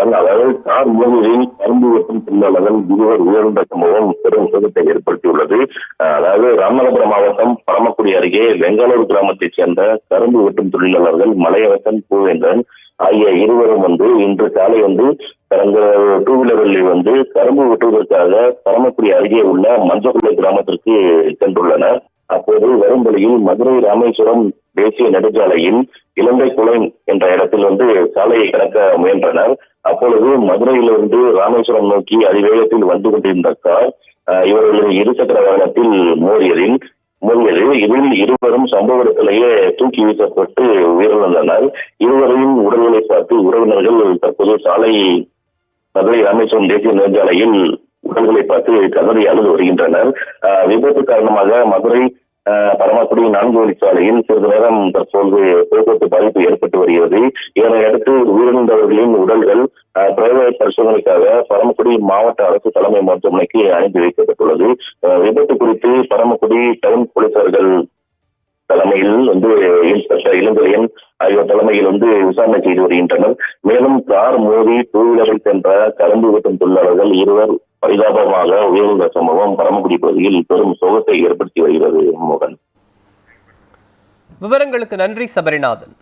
இருக்காங்க அதாவது கார் மோதியில் கரும்பு வெட்டும் தொழிலாளர்கள் இருவர் உயர்ந்த சம்பவம் பெரும் சுகத்தை ஏற்படுத்தியுள்ளது. அதாவது ராமநாதபுரம் மாவட்டம் பரமக்குடி அருகே வெங்காலூர் கிராமத்தைச் சேர்ந்த கரும்பு வெட்டும் தொழிலாளர்கள் மலையரசன் பூவேந்தன் ஆகிய இருவரும் வந்து இன்று காலை வந்து கடந்த டூ வீலரில் வந்து கரும்பு வெட்டுவதற்காக பரமக்குடி அருகே உள்ள மஞ்சக்குள்ள கிராமத்திற்கு சென்றுள்ளனர். அப்போது வரும் வழியில் மதுரை ராமேஸ்வரம் தேசிய நெடுஞ்சாலையில் இலங்கை குளம் என்ற இடத்தில் வந்து சாலையை கடக்க முயன்றனர். அப்பொழுது மதுரையிலிருந்து ராமேஸ்வரம் நோக்கி அதிவேகத்தில் வந்து கொண்டிருந்த கார் இவர்களின் இருசக்கர வாகனத்தில் மோதியதில் மோதியது. இதில் இருவரும் சம்பவ இடத்திலேயே தூக்கி வீசப்பட்டு உயிரிழந்தனர். இருவரையும் உடல்களை பார்த்து உறவினர்கள் தற்போது சாலை மதுரை ராமேஸ்வரம் தேசிய நெடுஞ்சாலையில் உடல்களை பார்த்து கதறி அழுது வருகின்றனர். ஆஹ் விபத்து காரணமாக மதுரை பரமக்குடி நான்கு வழிச்சாலையில் சிறிது நேரம் தற்போது போக்குவரத்து பாதிப்பு ஏற்பட்டு வருகிறது. இதனை அடுத்து உயிரிழந்தவர்களின் உடல்கள் ஆஹ் பிரேத பரிசோதனைக்காக பரமக்குடி மாவட்ட அரசு தலைமை மருத்துவமனைக்கு அனுப்பி வைக்கப்பட்டுள்ளது. விபத்து குறித்து பரமக்குடி டவுன் போலீசார்கள் தலைமையில் வந்து இன்ஸ்பெக்டர் இளங்கலையன் ஆகியோர் தலைமையில் வந்து விசாரணை செய்து வருகின்றனர். மேலும் கார் மோதி டூ வீலரில் சென்ற கலந்து விட்டும் தொழிலாளர்கள் இருவர் பரிதாபமாக உயர்ந்த சம்பவம் பரமக்குடி பகுதியில் பெரும் சோகத்தை ஏற்படுத்தி வருகிறது மோகன். விவரங்களுக்கு நன்றி சபரிநாதன்.